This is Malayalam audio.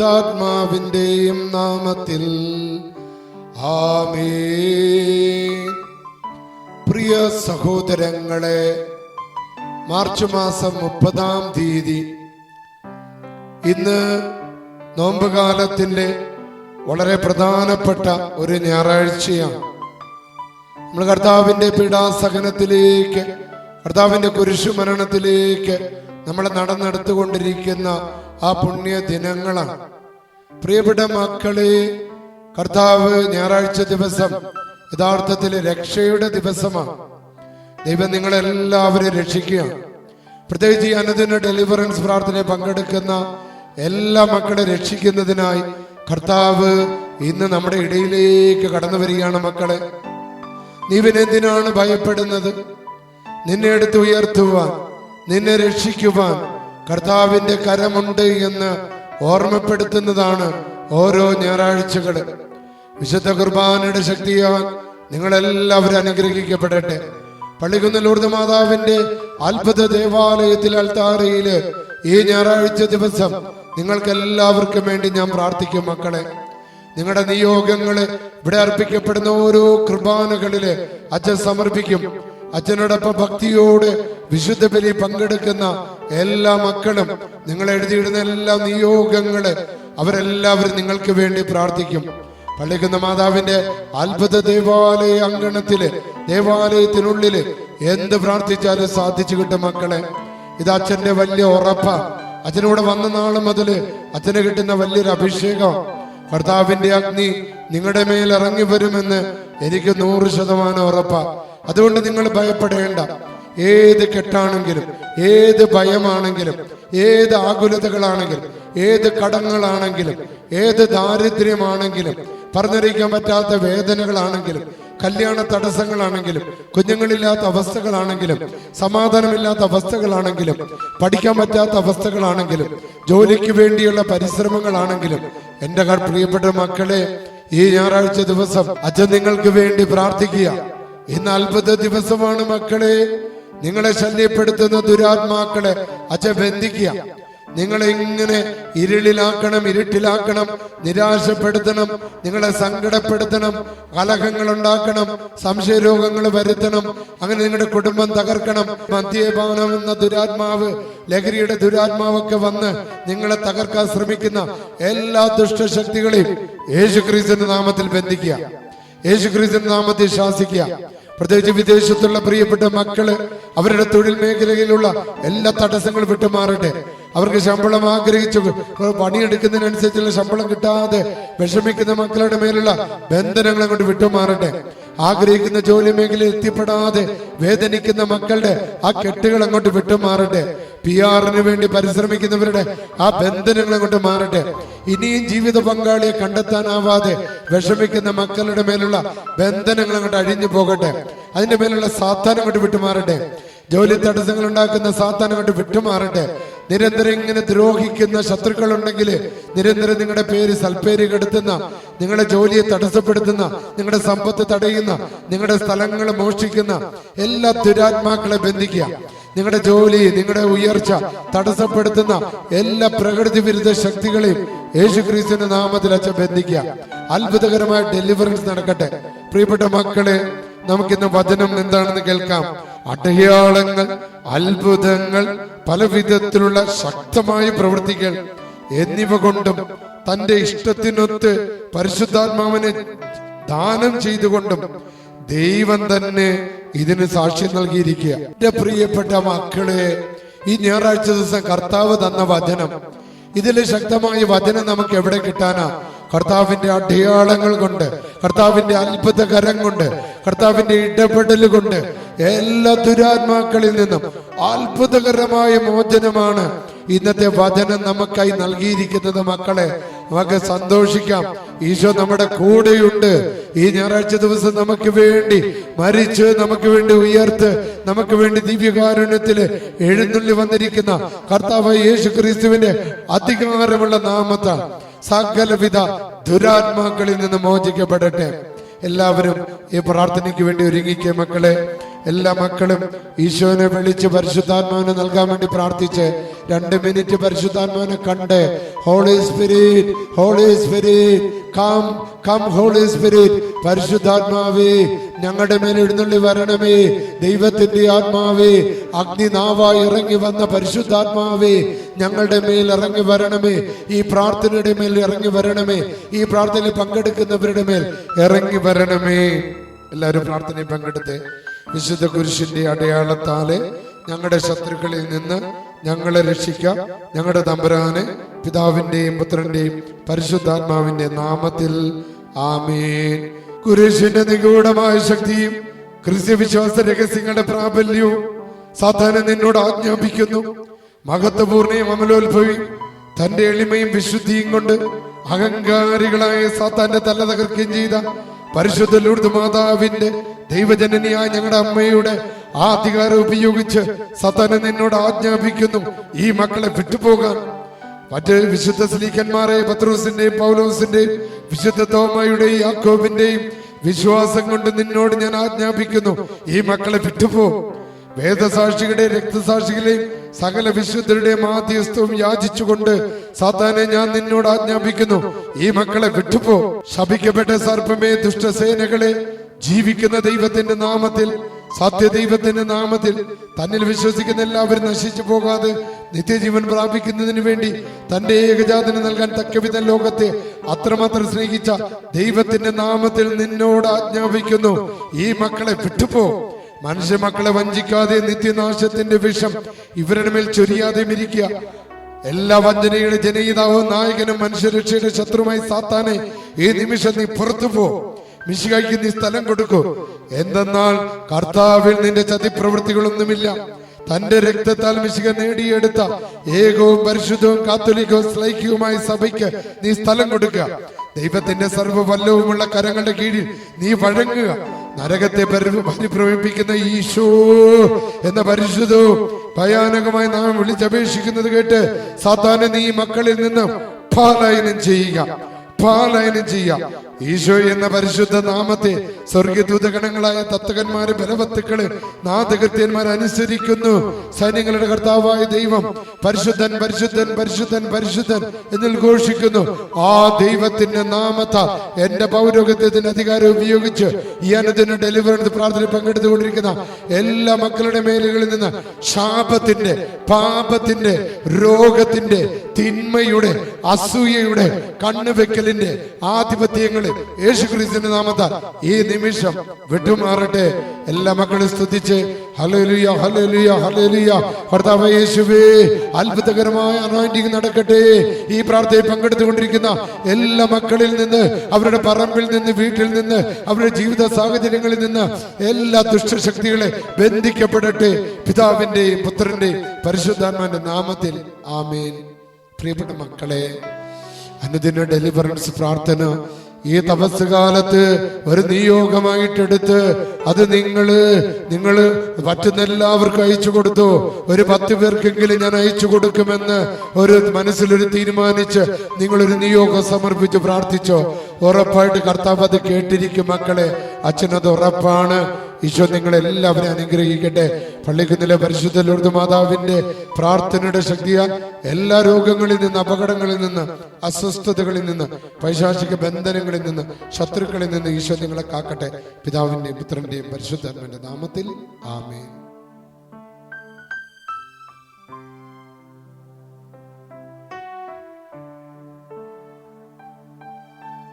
പരിശുദ്ധാത്മാവിന്റെയും നാമത്തിൽ. ആമേ പ്രിയ സഹോദരങ്ങളെ മാർച്ച് മാസം മുപ്പതാം തീയതി ഇന്ന് നോമ്പുകാലത്തിന്റെ വളരെ പ്രധാനപ്പെട്ട ഒരു ഞായറാഴ്ചയാണ്. നമ്മൾ കർത്താവിന്റെ പീഡാസഹനത്തിലേക്ക് കർത്താവിന്റെ കുരിശുമരണത്തിലേക്ക് നമ്മൾ നടന്നെടുത്തുകൊണ്ടിരിക്കുന്ന ആ പുണ്യ ദിനങ്ങളാണ് പ്രിയപ്പെട്ട മക്കളെ കർത്താവ് ഞായറാഴ്ച ദിവസം യഥാർത്ഥത്തിൽ രക്ഷയുടെ ദിവസമാണ്. ദൈവം നിങ്ങളെല്ലാവരെയും രക്ഷിക്കുക പ്രത്യേകിച്ച് ഈ അനുദിന ഡെലിവറൻസ് പ്രാർത്ഥനയിൽ പങ്കെടുക്കുന്ന എല്ലാ മക്കളെ രക്ഷിക്കുന്നതിനായി കർത്താവ് ഇന്ന് നമ്മുടെ ഇടയിലേക്ക് കടന്നു വരികയാണ് മക്കളെ. നീ പിന്നെന്തിനാണ് ഭയപ്പെടുന്നത്? നിന്നെ എടുത്ത് ഉയർത്തുവാൻ നിന്നെ രക്ഷിക്കുവാൻ കർത്താവിന്റെ കരമുണ്ട് എന്ന് ഓർമ്മപ്പെടുത്തുന്നതാണ് ഓരോ ഞായറാഴ്ചകൾ. വിശുദ്ധ കുർബാനയുടെ ശക്തിയാൽ നിങ്ങളെല്ലാവരും അനുഗ്രഹിക്കപ്പെടട്ടെ. പള്ളിക്കുന്ന ലൂർദ് മാതാവിന്റെ അത്ഭുത ദേവാലയത്തിൽ അൽത്താറയിൽ ഈ ഞായറാഴ്ച ദിവസം നിങ്ങൾക്ക് എല്ലാവർക്കും വേണ്ടി ഞാൻ പ്രാർത്ഥിക്കും മക്കളെ. നിങ്ങളുടെ നിയോഗങ്ങൾ ഇവിടെ അർപ്പിക്കപ്പെടുന്ന ഓരോ കുർബാനകളിൽ അച്ഛൻ സമർപ്പിക്കും. അച്ഛനോടൊപ്പം ഭക്തിയോട് വിശുദ്ധ ബലി പങ്കെടുക്കുന്ന എല്ലാ മക്കളും നിങ്ങൾ എഴുതിയിടുന്ന എല്ലാ നിയോഗങ്ങൾ അവരെല്ലാവരും നിങ്ങൾക്ക് വേണ്ടി പ്രാർത്ഥിക്കും. പള്ളിക്കുന്ന മാതാവിന്റെ അത്ഭുത ദേവാലയ അങ്കണത്തിൽ ദേവാലയത്തിനുള്ളിൽ എന്ത് പ്രാർത്ഥിച്ചാലും സാധിച്ചു കിട്ടും മക്കളെ. ഇത് അച്ഛന്റെ വലിയ ഉറപ്പ. അച്ഛനോട് വന്ന നാൾ മുതൽ അച്ഛന് കിട്ടുന്ന വലിയൊരു അഭിഷേകം. ഭർത്താവിന്റെ അഗ്നി നിങ്ങളുടെ മേൽ ഇറങ്ങി വരുമെന്ന് എനിക്ക് നൂറ് ശതമാനം ഉറപ്പാ. അതുകൊണ്ട് നിങ്ങൾ ഭയപ്പെടേണ്ട. ഏത് കെട്ടാണെങ്കിലും ഏത് ഭയമാണെങ്കിലും ഏത് ആകുലതകളാണെങ്കിലും ഏത് കടങ്ങളാണെങ്കിലും ഏത് ദാരിദ്ര്യമാണെങ്കിലും പറഞ്ഞറിയിക്കാൻ പറ്റാത്ത വേദനകളാണെങ്കിലും കല്യാണ തടസ്സങ്ങളാണെങ്കിലും കുഞ്ഞുങ്ങളില്ലാത്ത അവസ്ഥകളാണെങ്കിലും സമാധാനമില്ലാത്ത അവസ്ഥകളാണെങ്കിലും പഠിക്കാൻ പറ്റാത്ത അവസ്ഥകളാണെങ്കിലും ജോലിക്ക് വേണ്ടിയുള്ള പരിശ്രമങ്ങളാണെങ്കിലും എന്റെ പ്രിയപ്പെട്ട മക്കളെ ഈ ഞായറാഴ്ച ദിവസം അച്ഛൻ നിങ്ങൾക്ക് വേണ്ടി പ്രാർത്ഥിക്കുക. ഇന്ന് അത്ഭുത ദിവസമാണ് മക്കളെ. നിങ്ങളെ ശല്യപ്പെടുത്തുന്ന ദുരാത്മാക്കളെ അച്ഛൻ ബന്ധിക്കുക. നിങ്ങളെ ഇങ്ങനെ ഇരുളിലാക്കണം ഇരുട്ടിലാക്കണം നിരാശപ്പെടുത്തണം നിങ്ങളെ സങ്കടപ്പെടുത്തണം കലഹങ്ങൾ ഉണ്ടാക്കണം സംശയരോഗങ്ങൾ വരുത്തണം അങ്ങനെ നിങ്ങളുടെ കുടുംബം തകർക്കണം. മദ്യപാനം എന്ന ദുരാത്മാവ് ലഹരിയുടെ ദുരാത്മാവൊക്കെ വന്ന് നിങ്ങളെ തകർക്കാൻ ശ്രമിക്കുന്ന എല്ലാ ദുഷ്ടശക്തികളെയും യേശുക്രിസ്തുവിന്റെ നാമത്തിൽ ബന്ധിക്കുക. യേശു നാമത്തെ ശാസിക്കുക. പ്രത്യേകിച്ച് വിദേശത്തുള്ള പ്രിയപ്പെട്ട മക്കൾ അവരുടെ തൊഴിൽ മേഖലയിലുള്ള എല്ലാ തടസ്സങ്ങളും വിട്ടുമാറട്ടെ. അവർക്ക് ശമ്പളം ആഗ്രഹിച്ചു പണിയെടുക്കുന്നതിനനുസരിച്ചുള്ള ശമ്പളം കിട്ടാതെ വിഷമിക്കുന്ന മക്കളുടെ മേലുള്ള ബന്ധനങ്ങളെ അങ്ങോട്ട് വിട്ടുമാറട്ടെ. ആഗ്രഹിക്കുന്ന ജോലി മേഖലയിൽ എത്തിപ്പെടാതെ വേദനിക്കുന്ന മക്കളുടെ ആ കെട്ടുകൾ അങ്ങോട്ട് വിട്ടുമാറട്ടെ. പി ആറിന് വേണ്ടി പരിശ്രമിക്കുന്നവരുടെ ആ ബന്ധനങ്ങളെ കൊണ്ട് മാറട്ടെ. ഇനിയും ജീവിത പങ്കാളിയെ കണ്ടെത്താനാവാതെ വിഷമിക്കുന്ന മക്കളുടെ മേലുള്ള ബന്ധനങ്ങൾ അങ്ങോട്ട് അഴിഞ്ഞു പോകട്ടെ. അതിന്റെ മേലുള്ള സാത്താനം അങ്ങോട്ട് വിട്ടുമാറട്ടെ. ജോലി തടസ്സങ്ങൾ ഉണ്ടാക്കുന്ന സാത്താനം അങ്ങോട്ട് വിട്ടുമാറട്ടെ. നിരന്തരം ഇങ്ങനെ ദ്രോഹിക്കുന്ന ശത്രുക്കൾ ഉണ്ടെങ്കിൽ നിരന്തരം നിങ്ങളുടെ പേര് സൽപ്പേര് കെടുത്തുന്ന നിങ്ങളുടെ ജോലിയെ തടസ്സപ്പെടുത്തുന്ന നിങ്ങളുടെ സമ്പത്ത് തടയുന്ന നിങ്ങളുടെ സ്ഥലങ്ങൾ മോഷ്ടിക്കുന്ന എല്ലാ ദുരാത്മാക്കളെ ബന്ധിക്കുക. നിങ്ങളുടെ ജോലി നിങ്ങളുടെ ഉയർച്ച തടസ്സപ്പെടുത്തുന്ന എല്ലാ പ്രകൃതി വിരുദ്ധ ശക്തികളെയും യേശു ക്രിസ്തുവിന്റെ നാമത്തിൽ അച്ഛൻ ബന്ധിക്കുക. അത്ഭുതകരമായ ഡെലിവറൻസ് നടക്കട്ടെ. പ്രിയപ്പെട്ട മക്കളെ നമുക്കിന്ന് വചനം എന്താണെന്ന് കേൾക്കാം. അടയാളങ്ങൾ അത്ഭുതങ്ങൾ പല വിധത്തിലുള്ള ശക്തമായ പ്രവൃത്തികൾ എന്നിവ കൊണ്ടും തന്റെ ഇഷ്ടത്തിനൊത്ത് പരിശുദ്ധാത്മാവിനെ ദാനം ചെയ്തുകൊണ്ടും ദൈവം തന്നെ ഇതിന് സാക്ഷ്യം നൽകിയിരിക്കുക. എന്റെ പ്രിയപ്പെട്ട മക്കളെ ഈ ഞായറാഴ്ച ദിവസം കർത്താവ് തന്ന വചനം. ഇതിലെ ശക്തമായ വചനം നമുക്ക് എവിടെ കിട്ടാനാ? കർത്താവിന്റെ അടയാളങ്ങൾ കൊണ്ട് കർത്താവിന്റെ അത്ഭുതകരം കൊണ്ട് കർത്താവിന്റെ ഇടപെടൽ കൊണ്ട് എല്ലാ ദുരാത്മാക്കളിൽ നിന്നും അത്ഭുതകരമായ മോചനമാണ് ഇന്നത്തെ വചനം നമുക്കായി നൽകിയിരിക്കുന്നത് മക്കളെ. നമുക്ക് സന്തോഷിക്കാം. ഈശോ നമ്മുടെ കൂടെയുണ്ട്. ഈ ഞായറാഴ്ച ദിവസം നമുക്ക് വേണ്ടി മരിച്ച് നമുക്ക് വേണ്ടി ഉയർത്ത് നമുക്ക് വേണ്ടി ദിവ്യകാരുണ്യത്തിൽ എഴുന്നള്ളി വന്നിരിക്കുന്ന കർത്താവ് യേശു ക്രിസ്തുവിന്റെ അധികാരമുള്ള നാമത്ത സകലവിധ ദുരാത്മാക്കളിൽ നിന്ന് മോചിക്കപ്പെടട്ടെ. എല്ലാവരും ഈ പ്രാർത്ഥനയ്ക്ക് വേണ്ടി ഒരുങ്ങിക്കേ മക്കളെ. എല്ലാ മക്കളും ഈശോനെ വിളിച്ച് പരിശുദ്ധാത്മാവിനെ നൽകാൻ വേണ്ടി പ്രാർത്ഥിച്ച് രണ്ട് മിനിറ്റ് പരിശുദ്ധാത്മാവിനെ കണ്ട് holy spirit holy spirit come come holy spirit പരിശുദ്ധാത്മാവേ ഞങ്ങളുടെ മേൽ എഴുന്നള്ളി വരണമേ ദൈവത്തിന്റെ ആത്മാവേ അഗ്നി അഗ്നിനാവായി ഇറങ്ങി വന്ന പരിശുദ്ധാത്മാവേ ഞങ്ങളുടെ മേൽ ഇറങ്ങി വരണമേ ഈ പ്രാർത്ഥനയുടെ മേൽ ഇറങ്ങി വരണമേ ഈ പ്രാർത്ഥനയിൽ പങ്കെടുക്കുന്നവരുടെ മേൽ ഇറങ്ങി വരണമേ. എല്ലാവരും പ്രാർത്ഥനയിൽ പങ്കെടുത്ത് വിശുദ്ധ കുരിശിന്റെ അടയാളത്താലെ ഞങ്ങളുടെ ശത്രുക്കളിൽ നിന്ന് ഞങ്ങളെ രക്ഷിക്കാം. ഞങ്ങളുടെ തമ്പുരാനെ പിതാവിന്റെയും പുത്രന്റെയും പരിശുദ്ധാത്മാവിന്റെ നാമത്തിൽ ആമേൻ. കുരിശിന്റെ നിഗൂഢമായ ശക്തിയും ക്രിസ്ത്യവിശ്വാസ രഹസ്യങ്ങളുടെ പ്രാബല്യവും സാധാരണ നിന്നോട് ആജ്ഞാപിക്കുന്നു. മഹത്വപൂർണയും അമലോത്ഭവിയും തന്റെ എളിമയും വിശുദ്ധിയും കൊണ്ട് അഹങ്കാരികളായ സാത്താന്റെ തല തകർക്കുകയും ചെയ്ത പരിശുദ്ധ ലൂർദ് മാതാവിന്റെ ദൈവജനനിയായ ഞങ്ങളുടെ അമ്മയുടെ ആ അധികാരം ഉപയോഗിച്ച് സത്തനെ നിന്നോട് ആജ്ഞാപിക്കുന്നു. ഈ മക്കളെ വിട്ടുപോകാൻ. മറ്റ് വിശുദ്ധ സ്ലീഖന്മാരെ പത്രോസിന്റെയും പൗലോസിന്റെയും വിശുദ്ധ തോമയുടെയും യാക്കോബിന്റെയും വിശ്വാസം കൊണ്ട് നിന്നോട് ഞാൻ ആജ്ഞാപിക്കുന്നു. ഈ മക്കളെ വിട്ടുപോ. വേദസാക്ഷികളുടെയും രക്തസാക്ഷികളെയും സകല വിശുദ്ധരുടെ മാധ്യസ്ഥവും യാചിച്ചുകൊണ്ട് സാത്താനെ ഞാൻ നിന്നോട് ആജ്ഞാപിക്കുന്നു. ഈ മക്കളെ വിട്ടുപോ. ശപിക്കപ്പെട്ട സർപ്പമേ ദുഷ്ടസേനകളെ ജീവിക്കുന്ന ദൈവത്തിന്റെ നാമത്തിൽ സത്യദൈവത്തിന്റെ നാമത്തിൽ തന്നിൽ വിശ്വസിക്കുന്ന എല്ലാവരും നശിച്ചു പോകാതെ നിത്യജീവൻ പ്രാപിക്കുന്നതിന് വേണ്ടി തന്റെ ഏകജാതന് നൽകാൻ തക്കവിധം ലോകത്തെ അത്രമാത്രം സ്നേഹിച്ച ദൈവത്തിന്റെ നാമത്തിൽ നിന്നോട് ആജ്ഞാപിക്കുന്നു. ഈ മക്കളെ വിട്ടുപോ. മനുഷ്യ മക്കളെ വഞ്ചിക്കാതെ നിത്യനാശത്തിന്റെ വിഷം ഇവരുടെ മേൽ ചൊരിയാതെ ഇരിക്കുക എല്ലാ വഞ്ചനയുടെ ജനയിതാവും നായകനും മനുഷ്യരക്ഷയുടെ ശത്രുമായി സാത്താനെ ഈ നിമിഷം നീ പുറത്തു പോ. മിശികായ്ക്ക് നീ സ്ഥലം കൊടുക്കൂ. എന്തെന്നാൽ കർത്താവിൽ നിന്റെ ചതിപ്രവൃത്തികളൊന്നുമില്ല. തന്റെ രക്തത്താൽ മിശിക നേടിയെടുത്ത ഏകവും പരിശുദ്ധവും കാത്തോലിക്കവും സ്ലൈക്യവുമായ സഭയ്ക്ക് നീ സ്ഥലം കൊടുക്കുക. ദൈവത്തിന്റെ സർവവല്ലവുമുള്ള കരങ്ങളുടെ കീഴിൽ നീ വഴങ്ങുക. നരകത്തെ പരി- പരിഭ്രമിപ്പിക്കുന്ന ഈശോ എന്ന പരിശുദ്ധ ഭയാനകമായി നാം വിളിച്ചപേക്ഷിക്കുന്നത് കേട്ട് സാത്താനെ നീ മക്കളിൽ നിന്ന് പാലായനം ചെയ്യുക പാലായനം ചെയ്യാം ഈശോ എന്ന പരിശുദ്ധ നാമത്തെ സ്വർഗദൂതഗണങ്ങളായ തത്തകന്മാര് ബലവത്തുക്കൾ നാഥകൃത്യന്മാർ അനുസരിക്കുന്നു. സൈന്യങ്ങളുടെ കർത്താവായ ദൈവം പരിശുദ്ധൻ പരിശുദ്ധൻ പരിശുദ്ധൻ പരിശുദ്ധൻ എന്നിൽ ഘോഷിക്കുന്നു. ആ ദൈവത്തിന്റെ നാമത്താൽ എന്റെ പൗരോഗത്യത്തിന്റെ അധികാരം ഉപയോഗിച്ച് ഈ അനുദിന ഡെലിവറി പ്രാർത്ഥന പങ്കെടുത്തുകൊണ്ടിരിക്കുന്ന എല്ലാ മക്കളുടെ മേലുകളിൽ നിന്ന് ശാപത്തിന്റെ പാപത്തിന്റെ രോഗത്തിന്റെ തിന്മയുടെ അസൂയയുടെ കണ്ണുവെക്കലിന്റെ ആധിപത്യങ്ങൾ യേശു ക്രിസ്തുവിന്റെ ഈ നിമിഷം വിട്ടുമാറട്ടെ. എല്ലാ മക്കളും സ്തുതിച്ച്. Hallelujah hallelujah hallelujah. കർത്താവ് യേശുവേ അത്ഭുതകരമായ അനോയിന്റിങ് നടക്കട്ടെ. ഈ പ്രാർത്ഥനയിൽ പങ്കെടുത്തുകൊണ്ടിരിക്കുന്ന എല്ലാ മക്കളിൽ നിന്ന് അവരുടെ പറമ്പിൽ നിന്ന് വീട്ടിൽ നിന്ന് അവരുടെ ജീവിത സാഹചര്യങ്ങളിൽ നിന്ന് എല്ലാ ദുഷ്ടശക്തികളെ ബന്ധിക്കപ്പെടട്ടെ. പിതാവിന്റെയും പുത്രന്റെയും പരിശുദ്ധാത്മാന്റെ നാമത്തിൽ. ആമേൻ. പ്രിയപ്പെട്ട മക്കളെ അനുദിന ഡെലിവറൻസ് പ്രാർത്ഥന ഈ തപസ് കാലത്ത് ഒരു നിയോഗമായിട്ടെടുത്ത് അത് നിങ്ങൾ നിങ്ങൾ പറ്റുന്ന എല്ലാവർക്കും അയച്ചു കൊടുത്തു. ഒരു പത്ത് പേർക്കെങ്കിലും ഞാൻ അയച്ചു കൊടുക്കുമെന്ന് ഒരു മനസ്സിലൊരു തീരുമാനിച്ച് നിങ്ങളൊരു നിയോഗം സമർപ്പിച്ച് പ്രാർത്ഥിച്ചോ. ഉറപ്പായിട്ട് കർത്താവ് അത് കേട്ടിരിക്കും മക്കളെ. അച്ഛനത് ഉറപ്പാണ്. ഈശോ നിങ്ങളെല്ലാവരും അനുഗ്രഹിക്കട്ടെ. പള്ളിക്കുന്നിലെ പരിശുദ്ധ ലോർദ് മാതാവിന്റെ പ്രാർത്ഥനയുടെ ശക്തിയാൽ എല്ലാ രോഗങ്ങളിൽ നിന്ന് അപകടങ്ങളിൽ നിന്ന് അസ്വസ്ഥതകളിൽ നിന്ന് പൈശാചിക ബന്ധനങ്ങളിൽ നിന്ന് ശത്രുക്കളിൽ നിന്ന് ഈശോ നിങ്ങളെ കാക്കട്ടെ. പിതാവിന്റെയും പുത്രന്റെയും പരിശുദ്ധ നാമത്തിൽ ആമേൻ.